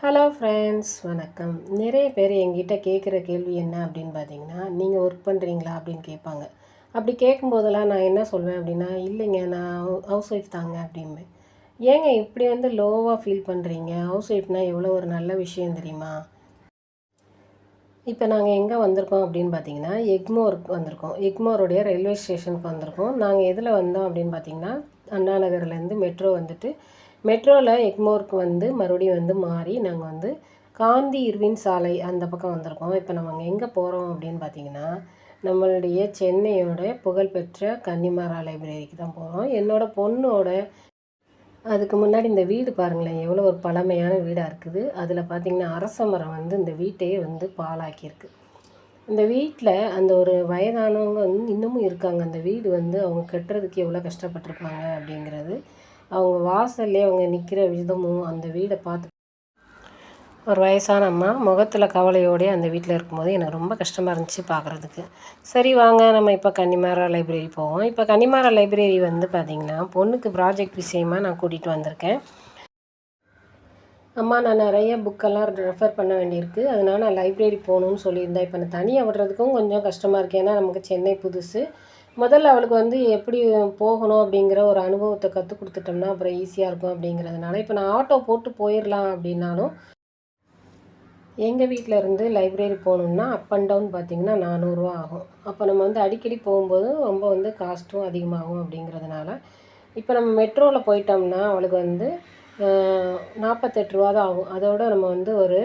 Hello friends வணக்கம். நிறைய பேர் எங்கிட்ட கேட்குற கேள்வி என்ன அப்படின்னு பார்த்தீங்கன்னா நீங்கள் ஒர்க் பண்ணுறீங்களா அப்படின்னு கேட்பாங்க. அப்படி கேட்கும்போதெல்லாம் நான் என்ன சொல்வேன் அப்படின்னா இல்லைங்க நான் ஹவுஸ் ஒய்ஃப் தாங்க அப்படிம்பேன் ஏங்க இப்படி வந்து லோவாக ஃபீல் பண்ணுறீங்க ஹவுஸ் ஒய்ஃப்னால் எவ்வளோ ஒரு நல்ல விஷயம் தெரியுமா? இப்போ நாங்கள் எங்கே வந்திருக்கோம் அப்படின்னு பார்த்தீங்கன்னா எக்மோருக்கு வந்திருக்கோம். எக்மோருடைய ரயில்வே ஸ்டேஷனுக்கு வந்திருக்கோம். நாங்கள் எதில் வந்தோம் அப்படின்னு பார்த்தீங்கன்னா அண்ணா நகர்லேருந்து மெட்ரோ வந்துட்டு மெட்ரோவில் எக்மோருக்கு வந்து மறுபடியும் வந்து மாறி நாங்கள் வந்து காந்தி இருவின் சாலை அந்த பக்கம் வந்திருக்கோம். இப்போ நம்ம அங்கே எங்கே போகிறோம் அப்படின்னு பார்த்தீங்கன்னா நம்மளுடைய சென்னையோட புகழ்பெற்ற கன்னிமாரா லைப்ரரிக்கு தான் போகிறோம் என்னோடய பொண்ணோட அதுக்கு முன்னாடி இந்த வீடு பாருங்களேன் எவ்வளோ ஒரு பழமையான வீடாக இருக்குது. அதில் பார்த்திங்கன்னா அரச மரம் வந்து இந்த வீட்டையே வந்து பாலாக்கியிருக்கு இந்த வீட்டில் அந்த ஒரு வயதானவங்க வந்து இன்னமும் இருக்காங்க. அந்த வீடு வந்து அவங்க கட்டுறதுக்கு எவ்வளோ கஷ்டப்பட்டிருப்பாங்க அப்படிங்கிறது அவங்க வாசல்லே அவங்க நிற்கிற விதமும் அந்த வீடை பார்த்து ஒரு வயசான அம்மா முகத்தில் கவலையோடய அந்த வீட்டில் இருக்கும்போது எனக்கு ரொம்ப கஷ்டமாக இருந்துச்சு பார்க்குறதுக்கு சரி வாங்க நம்ம இப்போ கன்னிமாரா லைப்ரரி போவோம். இப்போ கன்னிமாரா லைப்ரரி வந்து பார்த்திங்கன்னா பொண்ணுக்கு ப்ராஜெக்ட் விஷயமாக நான் கூட்டிகிட்டு வந்திருக்கேன். அம்மா நான் நிறைய புக்கெல்லாம் ரெஃபர் பண்ண வேண்டியிருக்கு. அதனால் நான் லைப்ரரி போகணுன்னு சொல்லியிருந்தேன். இப்போ நான் தனியாக விடுறதுக்கும் கொஞ்சம் கஷ்டமாக இருக்குது ஏன்னா நமக்கு சென்னை புதுசு. முதல்ல அவளுக்கு வந்து எப்படி போகணும் அப்படிங்கிற ஒரு அனுபவத்தை கற்றுக் கொடுத்துட்டோம்னா அப்புறம் ஈஸியாக இருக்கும் அப்படிங்கிறதுனால இப்போ நான் ஆட்டோ போட்டு போயிடலாம் அப்படின்னாலும் எங்கள் வீட்டில் இருந்து லைப்ரரி போகணுன்னா அப் அண்ட் டவுன் பார்த்திங்கன்னா நானூறுரூவா ஆகும். அப்போ நம்ம வந்து அடிக்கடி போகும்போது ரொம்ப வந்து காஸ்ட்டும் அதிகமாகும் அப்படிங்கிறதுனால இப்போ நம்ம மெட்ரோவில் போயிட்டோம்னா அவளுக்கு வந்து நாற்பத்தெட்டு ரூபா தான் ஆகும். அதோட நம்ம வந்து ஒரு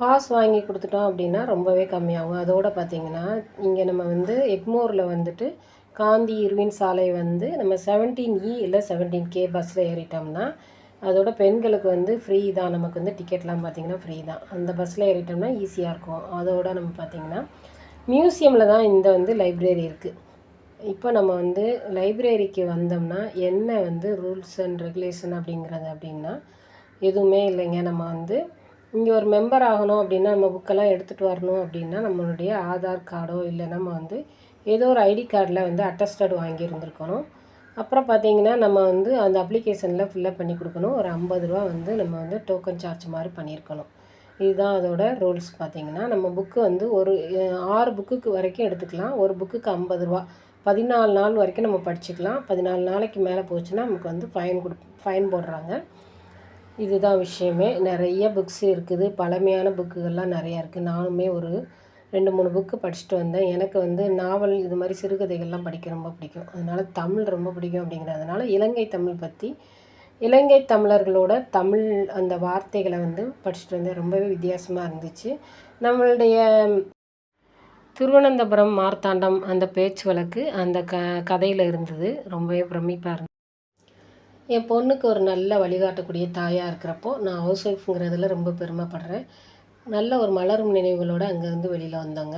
பாஸ் வாங்கி கொடுத்துட்டோம் அப்படின்னா ரொம்பவே கம்மியாகும். அதோடு பார்த்திங்கன்னா இங்கே நம்ம வந்து எக்மோரில் வந்துட்டு காந்தி இருவின் சாலை வந்து நம்ம செவன்டீன் இ இல்லை செவன்டீன் கே பஸ்ஸில் ஏறிட்டோம்னா அதோட பெண்களுக்கு வந்து ஃப்ரீ தான். நமக்கு வந்து டிக்கெட்லாம் பார்த்திங்கன்னா ஃப்ரீ தான். அந்த பஸ்ஸில் ஏறிட்டோம்னா ஈஸியாக இருக்கும். அதோட நம்ம பார்த்திங்கன்னா மியூசியமில் தான் இந்த வந்து லைப்ரரி இருக்குது இப்போ நம்ம வந்து லைப்ரரிக்கு வந்தோம்னா என்ன வந்து ரூல்ஸ் அண்ட் ரெகுலேஷன் அப்படிங்கிறது அப்படின்னா எதுவுமே இல்லைங்க. நம்ம வந்து இங்கே ஒரு மெம்பர் ஆகணும் அப்படின்னா நம்ம புக்கெல்லாம் எடுத்துகிட்டு வரணும் அப்படின்னா நம்மளுடைய ஆதார் கார்டோ இல்லை நம்ம வந்து ஏதோ ஒரு ஐடி கார்டில் வந்து அட்டஸ்டட் வாங்கியிருந்துருக்கணும் அப்புறம் பார்த்தீங்கன்னா நம்ம வந்து அந்த அப்ளிகேஷனில் ஃபில்லப் பண்ணி கொடுக்கணும். ஒரு ஐம்பது ரூபா வந்து நம்ம வந்து டோக்கன் சார்ஜ் மாதிரி பண்ணியிருக்கணும். இதுதான் அதோட ரூல்ஸ் பார்த்திங்கன்னா நம்ம புக்கு வந்து ஒரு ஆறு புக்குக்கு வரைக்கும் எடுத்துக்கலாம். ஒரு புக்குக்கு ஐம்பது ரூபா. பதினாலு நாள் வரைக்கும் நம்ம படிச்சுக்கலாம். பதினாலு நாளைக்கு மேலே போச்சுன்னா நமக்கு வந்து ஃபைன் கொடு ஃபைன் போடுறாங்க. இதுதான் விஷயமே. நிறைய புக்ஸ் இருக்குது. பழமையான புக்குகள்லாம் நிறையா இருக்குது நானுமே ஒரு ரெண்டு மூணு புக்கு படிச்சுட்டு வந்தேன். எனக்கு வந்து நாவல் இது மாதிரி சிறுகதைகள்லாம் படிக்க ரொம்ப பிடிக்கும். அதனால் தமிழ் ரொம்ப பிடிக்கும் அப்படிங்கிறதுனால இலங்கை தமிழ் பற்றி இலங்கை தமிழர்களோட தமிழ் அந்த வார்த்தைகளை வந்து படிச்சுட்டு வந்தேன். ரொம்பவே வித்தியாசமாக இருந்துச்சு. நம்மளுடைய திருவனந்தபுரம் மார்த்தாண்டம் அந்த பேச்சு வழக்கு அந்த க கதையில் இருந்தது. ரொம்பவே பிரமிப்பாக இருந்தது என் பொண்ணுக்கு ஒரு நல்ல வழிகாட்டக்கூடிய தாயாக இருக்கிறப்போ நான் ஹவுஸ் ஒய்ஃப்ங்கிறதுல ரொம்ப பெருமைப்படுறேன். நல்ல ஒரு மலரும் நினைவுகளோடு அங்கேருந்து வெளியில் வந்தோங்க.